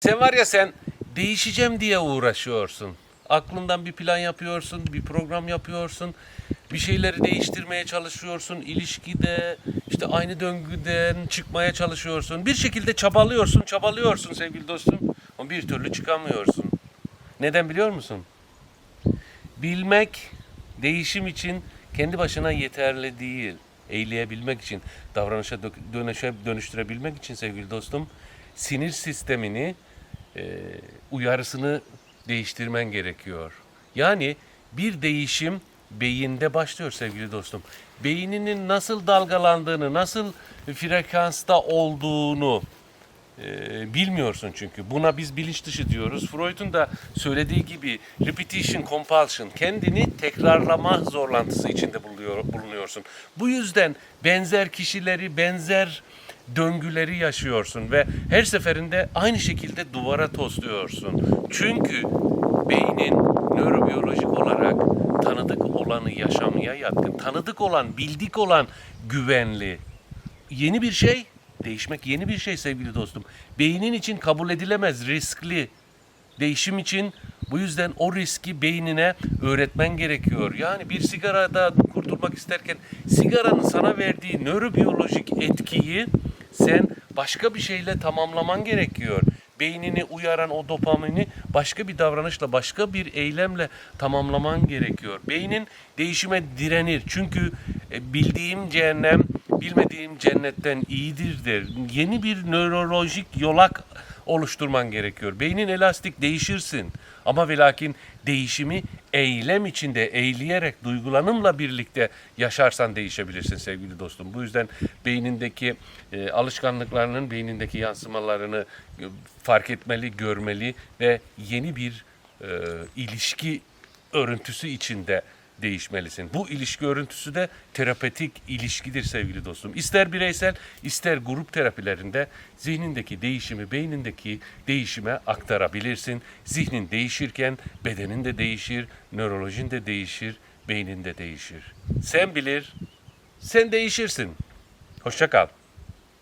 Sen var ya sen değişeceğim diye uğraşıyorsun. Aklından bir plan yapıyorsun, bir program yapıyorsun. Bir şeyleri değiştirmeye çalışıyorsun. ilişkide, işte aynı döngüden çıkmaya çalışıyorsun. Bir şekilde çabalıyorsun, çabalıyorsun sevgili dostum. Ama bir türlü çıkamıyorsun. Neden biliyor musun? Bilmek değişim için kendi başına yeterli değil. Eyleyebilmek için, davranışa dö- dönüşe, dönüştürebilmek için sevgili dostum, sinir sistemini, uyarısını değiştirmen gerekiyor. Yani bir değişim beyinde başlıyor sevgili dostum. Beyninin nasıl dalgalandığını, nasıl frekansta olduğunu, ee, bilmiyorsun çünkü. Buna biz bilinç dışı diyoruz. Freud'un da söylediği gibi repetition compulsion, kendini tekrarlama zorlantısı içinde buluyor, bulunuyorsun. Bu yüzden benzer kişileri, benzer döngüleri yaşıyorsun ve her seferinde aynı şekilde duvara tosluyorsun. Çünkü beynin nörobiyolojik olarak tanıdık olanı yaşamaya yatkın. Tanıdık olan, bildik olan güvenli yeni bir şey, değişmek yeni bir şey sevgili dostum. Beynin için kabul edilemez, riskli. Değişim için bu yüzden o riski beynine öğretmen gerekiyor. Yani bir sigarada kurtulmak isterken sigaranın sana verdiği nörobiyolojik etkiyi sen başka bir şeyle tamamlaman gerekiyor. Beynini uyaran o dopamini başka bir davranışla, başka bir eylemle tamamlaman gerekiyor. Beynin değişime direnir. Çünkü e, bildiğim cehennem bilmediğim cennetten iyidir der. Yeni bir nörolojik yolak oluşturman gerekiyor. Beynin elastik değişirsin. Ama ve lakin değişimi eylem içinde eğleyerek duygulanımla birlikte yaşarsan değişebilirsin sevgili dostum. Bu yüzden beynindeki e, alışkanlıklarının beynindeki yansımalarını e, fark etmeli, görmeli ve yeni bir e, ilişki örüntüsü içinde değişmelisin. Bu ilişki örüntüsü de terapötik ilişkidir sevgili dostum. İster bireysel, ister grup terapilerinde zihnindeki değişimi beynindeki değişime aktarabilirsin. Zihnin değişirken bedenin de değişir, nörolojin de değişir, beynin de değişir. Sen bilir, sen değişirsin. Hoşça kal.